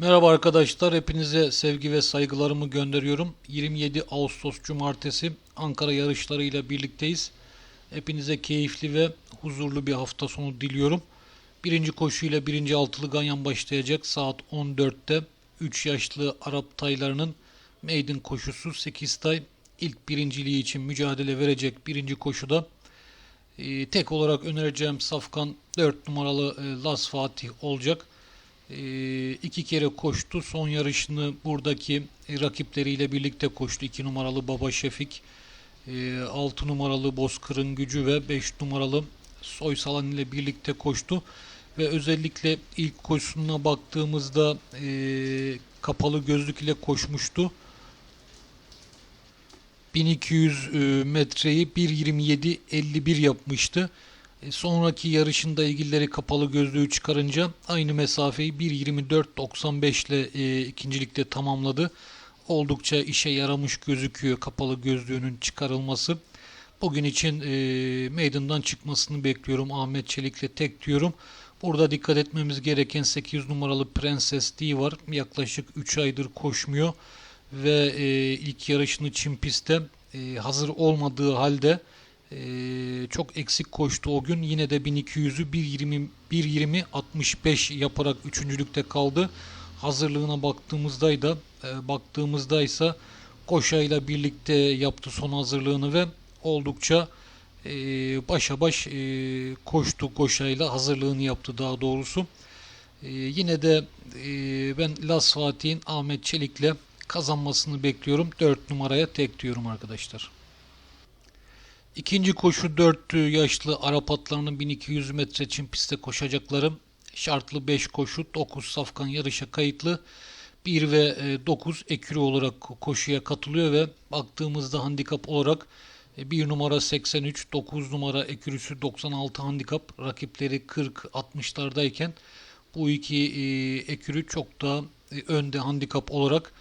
Merhaba arkadaşlar, hepinize sevgi ve saygılarımı gönderiyorum. 27 Ağustos Cumartesi Ankara yarışlarıyla birlikteyiz. Hepinize keyifli ve huzurlu bir hafta sonu diliyorum. Birinci koşuyla birinci altılı ganyan başlayacak saat 14'te. 3 yaşlı Arap taylarının maiden koşusu 8 tay ilk birinciliği için mücadele verecek birinci koşuda. Ee, tek olarak önereceğim safkan 4 numaralı e, Las Fatih olacak. Ee, iki kere koştu. Son yarışını buradaki e, rakipleriyle birlikte koştu. 2 numaralı Baba Şefik, 6 numaralı Bozkır'ın gücü ve 5 numaralı Soysalan ile birlikte koştu. Ve özellikle ilk koşusuna baktığımızda e, kapalı gözlük ile koşmuştu. 1200 e, metreyi 1.27.51 yapmıştı. E, Sonraki yarışında ilgilileri kapalı gözlüğü çıkarınca aynı mesafeyi 1.24.95 ile e, ikincilikte tamamladı. Oldukça işe yaramış gözüküyor kapalı gözlüğünün çıkarılması. Bugün için e, meydandan çıkmasını bekliyorum. Ahmet Çelik'le tek diyorum. Burada dikkat etmemiz gereken 8 numaralı Prenses D var. Yaklaşık 3 aydır koşmuyor ve e, ilk yarışını Çin pistte e, hazır olmadığı halde e, çok eksik koştu o gün. Yine de 1200'ü 1.20 1.20 65 yaparak üçüncülükte kaldı. Hazırlığına baktığımızda da e, baktığımızda ise koşayla birlikte yaptı son hazırlığını ve oldukça e, başa baş e, koştu koşayla hazırlığını yaptı daha doğrusu. E, yine de e, ben Las Fatih'in Ahmet Çelik'le kazanmasını bekliyorum. 4 numaraya tek diyorum arkadaşlar. İkinci koşu 4 yaşlı Arap atlarının 1200 metre çim pistte koşacakları şartlı 5 koşu 9 safkan yarışa kayıtlı. 1 ve 9 ekürü olarak koşuya katılıyor ve baktığımızda handikap olarak 1 numara 83, 9 numara ekürüsü 96 handikap, rakipleri 40-60'lardayken bu iki ekürü çok daha önde handikap olarak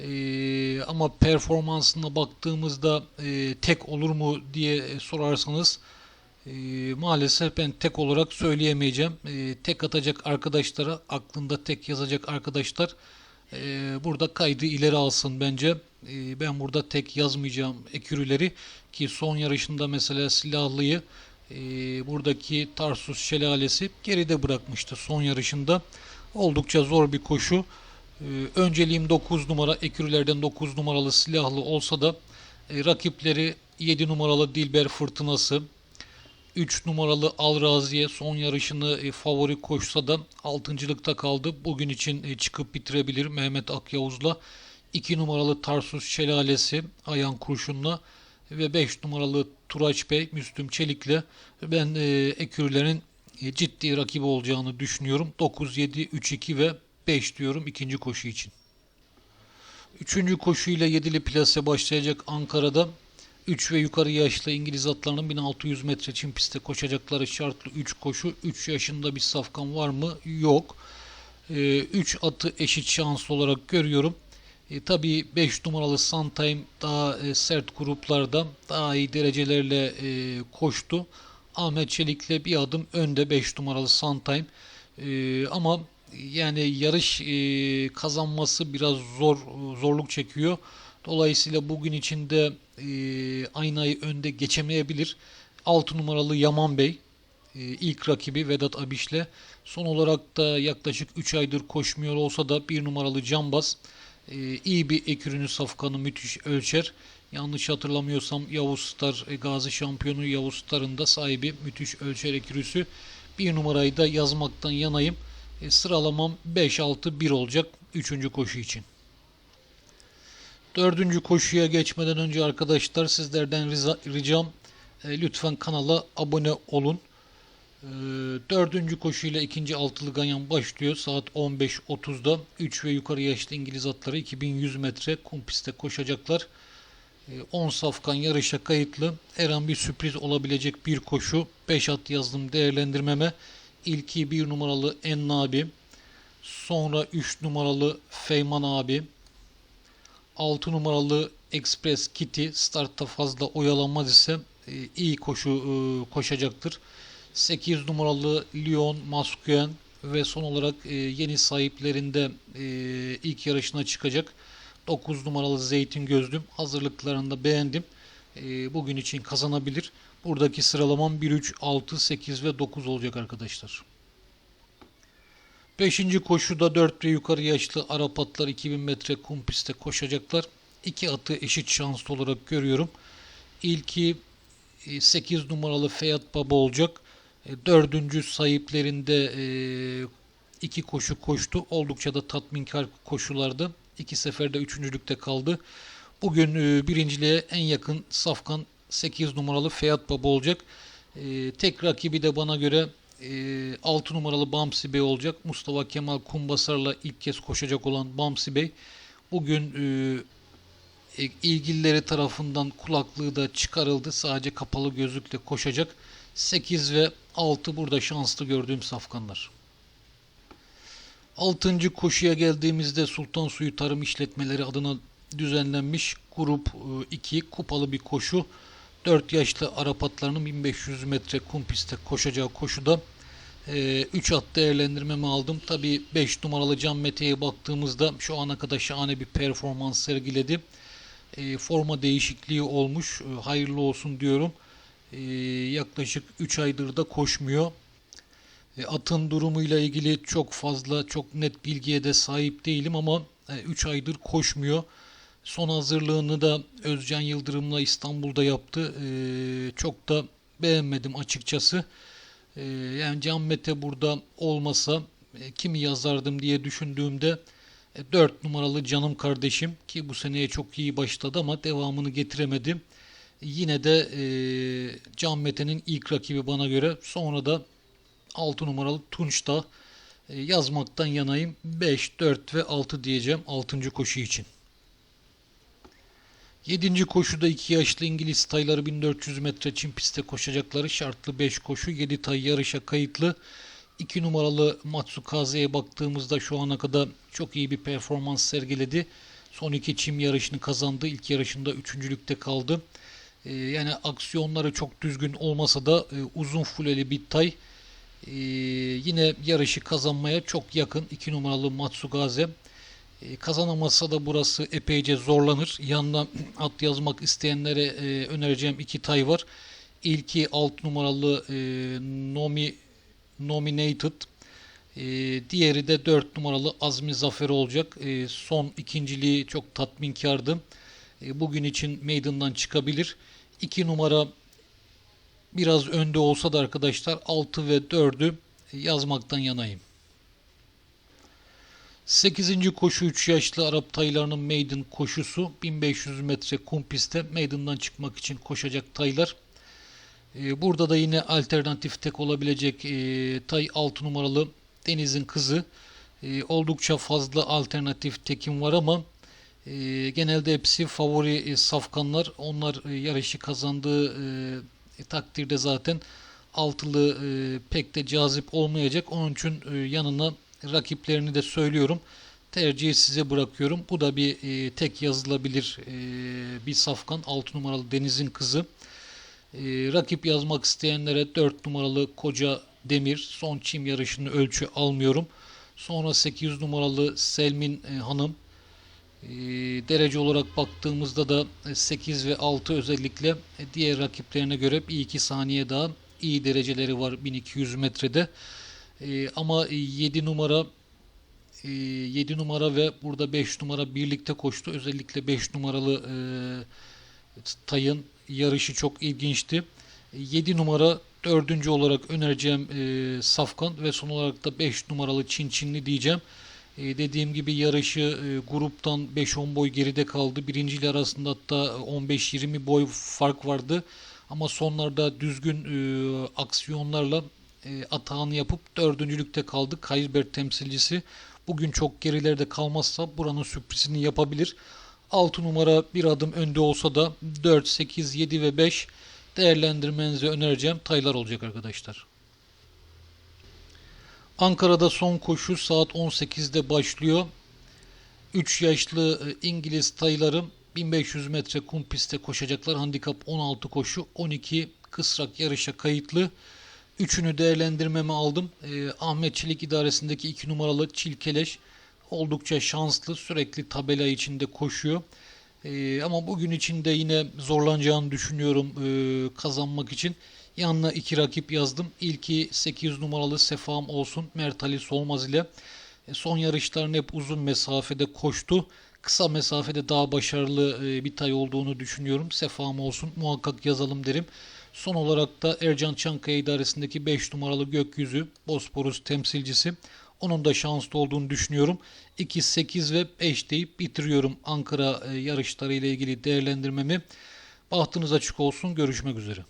ee, ama performansına baktığımızda e, tek olur mu diye sorarsanız e, maalesef ben tek olarak söyleyemeyeceğim. E, tek atacak arkadaşlara, aklında tek yazacak arkadaşlar e, burada kaydı ileri alsın bence. E, ben burada tek yazmayacağım ekürüleri ki son yarışında mesela silahlıyı e, buradaki Tarsus Şelalesi geride bırakmıştı son yarışında. Oldukça zor bir koşu. Ee, önceliğim 9 numara ekürülerden 9 numaralı silahlı olsa da e, rakipleri 7 numaralı Dilber Fırtınası 3 numaralı Alraziye son yarışını e, favori koşsa da 6.lıkta kaldı. Bugün için e, çıkıp bitirebilir Mehmet Akyavuz'la. 2 numaralı Tarsus Şelalesi Ayan Kurşun'la ve 5 numaralı Turaç Bey Müslüm Çelik'le ben e, ekürlerin ciddi rakibi olacağını düşünüyorum. 9, 7, 3, 2 ve 5 diyorum ikinci koşu için. Üçüncü koşuyla yedili plase başlayacak Ankara'da 3 ve yukarı yaşlı İngiliz atlarının 1600 metre çim pistte koşacakları şartlı 3 koşu. 3 yaşında bir safkan var mı? Yok. 3 ee, atı eşit şanslı olarak görüyorum. E, tabii 5 numaralı Suntime daha e, sert gruplarda daha iyi derecelerle e, koştu. Ahmet Çelik'le bir adım önde 5 numaralı Suntime. E, ama yani yarış e, kazanması biraz zor zorluk çekiyor. Dolayısıyla bugün içinde e, aynayı önde geçemeyebilir. 6 numaralı Yaman Bey e, ilk rakibi Vedat Abiş'le. Son olarak da yaklaşık 3 aydır koşmuyor olsa da 1 numaralı Cambaz e, iyi bir ekürünü safkanı müthiş ölçer. Yanlış hatırlamıyorsam Yavuz Star e, Gazi şampiyonu Yavuz Star'ın da sahibi müthiş ölçer ekürüsü. Bir numarayı da yazmaktan yanayım. E, sıralamam 5-6-1 olacak 3. koşu için. Dördüncü koşuya geçmeden önce arkadaşlar sizlerden ricam e, lütfen kanala abone olun. E, dördüncü koşuyla ikinci altılı ganyan başlıyor. Saat 15.30'da 3 ve yukarı yaşlı İngiliz atları 2100 metre kum pistte koşacaklar. E, 10 safkan yarışa kayıtlı. Her bir sürpriz olabilecek bir koşu. 5 at yazdım değerlendirmeme. İlki 1 numaralı Enna abi. Sonra 3 numaralı Feyman abi. 6 numaralı Express Kitty startta fazla oyalanmaz ise e, iyi koşu e, koşacaktır. 8 numaralı Lyon Mascuen ve son olarak e, yeni sahiplerinde ilk yarışına çıkacak 9 numaralı Zeytin Gözlüm hazırlıklarında beğendim. E, bugün için kazanabilir. Buradaki sıralamam 1, 3, 6, 8 ve 9 olacak arkadaşlar. Beşinci koşuda 4 ve yukarı yaşlı Arap atlar 2000 metre kum pistte koşacaklar. İki atı eşit şanslı olarak görüyorum. İlki 8 numaralı Feyat Baba olacak. E, Dördüncü sahiplerinde e, iki koşu koştu. Oldukça da tatminkar koşulardı. İki seferde üçüncülükte kaldı. Bugün e, birinciliğe en yakın Safkan 8 numaralı Feyat Baba olacak. Tek rakibi de bana göre 6 numaralı Bamsi Bey olacak. Mustafa Kemal Kumbasar'la ilk kez koşacak olan Bamsi Bey. Bugün ilgilileri tarafından kulaklığı da çıkarıldı. Sadece kapalı gözlükle koşacak. 8 ve 6 burada şanslı gördüğüm safkanlar. 6. koşuya geldiğimizde Sultan Suyu Tarım İşletmeleri adına düzenlenmiş grup 2 kupalı bir koşu. 4 yaşlı Arap atlarının 1500 metre kum pistte koşacağı koşuda 3 at değerlendirmemi aldım. Tabi 5 numaralı Can Mete'ye baktığımızda şu ana kadar şahane bir performans sergiledi. Forma değişikliği olmuş. Hayırlı olsun diyorum. Yaklaşık 3 aydır da koşmuyor. E, atın durumuyla ilgili çok fazla, çok net bilgiye de sahip değilim ama 3 e, aydır koşmuyor. Son hazırlığını da Özcan Yıldırım'la İstanbul'da yaptı. E, çok da beğenmedim açıkçası. Yani Can Mete burada olmasa kimi yazardım diye düşündüğümde 4 numaralı canım kardeşim ki bu seneye çok iyi başladı ama devamını getiremedim. Yine de e, Can Mete'nin ilk rakibi bana göre. Sonra da 6 numaralı Tunç'ta e, yazmaktan yanayım. 5, 4 ve 6 diyeceğim 6. koşu için. 7. koşuda 2 yaşlı İngiliz tayları 1400 metre çim pistte koşacakları şartlı 5 koşu 7 tay yarışa kayıtlı. 2 numaralı Matsukaze'ye baktığımızda şu ana kadar çok iyi bir performans sergiledi. Son iki çim yarışını kazandı. İlk yarışında üçüncülükte kaldı. Ee, yani aksiyonları çok düzgün olmasa da e, uzun fuleli bir tay. E, yine yarışı kazanmaya çok yakın 2 numaralı Matsugaze. E, kazanamazsa da burası epeyce zorlanır. Yanına at yazmak isteyenlere e, önereceğim iki tay var. İlki 6 numaralı e, Nomi Nominated. E, diğeri de 4 numaralı Azmi Zafer olacak. E, son ikinciliği çok tatminkardı. E, bugün için meydandan çıkabilir. 2 numara biraz önde olsa da arkadaşlar 6 ve 4'ü yazmaktan yanayım. 8. koşu 3 yaşlı Arap taylarının maiden koşusu 1500 metre kum pistte meydandan çıkmak için koşacak taylar. E, burada da yine alternatif tek olabilecek e, tay 6 numaralı Deniz'in kızı. Oldukça fazla alternatif tekim var ama genelde hepsi favori safkanlar. Onlar yarışı kazandığı takdirde zaten altılı pek de cazip olmayacak. Onun için yanına rakiplerini de söylüyorum. Tercihi size bırakıyorum. Bu da bir e, tek yazılabilir e, bir safkan. 6 numaralı Deniz'in kızı. E, rakip yazmak isteyenlere 4 numaralı Koca Demir son çim yarışını ölçü almıyorum. Sonra 8 numaralı Selmin e, Hanım ee, derece olarak baktığımızda da 8 ve 6 özellikle diğer rakiplerine göre bir iki saniye daha iyi dereceleri var 1200 metrede. Ee, ama 7 numara 7 e, numara ve burada 5 numara birlikte koştu. Özellikle 5 numaralı e, Tay'ın yarışı çok ilginçti. 7 numara dördüncü olarak önereceğim e, Safkan ve son olarak da 5 numaralı Çin Çinli diyeceğim. E, dediğim gibi yarışı e, gruptan 5-10 boy geride kaldı. Birinciyle arasında hatta 15-20 boy fark vardı. Ama sonlarda düzgün e, aksiyonlarla e, atağını yapıp dördüncülükte kaldı. Kaysberg temsilcisi. Bugün çok gerilerde kalmazsa buranın sürprizini yapabilir. 6 numara bir adım önde olsa da 4, 8, 7 ve 5 değerlendirmenizi önereceğim taylar olacak arkadaşlar. Ankara'da son koşu saat 18'de başlıyor. 3 yaşlı e, İngiliz taylarım 1500 metre kum pistte koşacaklar. Handikap 16 koşu, 12 kısrak yarışa kayıtlı. Üçünü değerlendirmeme aldım. Ee, Ahmet Çelik idaresindeki 2 numaralı Çilkeleş oldukça şanslı. Sürekli tabela içinde koşuyor. Ee, ama bugün içinde yine zorlanacağını düşünüyorum ee, kazanmak için. Yanına iki rakip yazdım. İlki 8 numaralı Sefam olsun. Mert Ali Solmaz ile. E, Son yarışlarını hep uzun mesafede koştu. Kısa mesafede daha başarılı e, bir tay olduğunu düşünüyorum. Sefam olsun muhakkak yazalım derim. Son olarak da Ercan Çankaya idaresindeki 5 numaralı gökyüzü Bosporus temsilcisi. Onun da şanslı olduğunu düşünüyorum. 2, 8 ve 5 deyip bitiriyorum Ankara e, yarışları ile ilgili değerlendirmemi. Bahtınız açık olsun. Görüşmek üzere.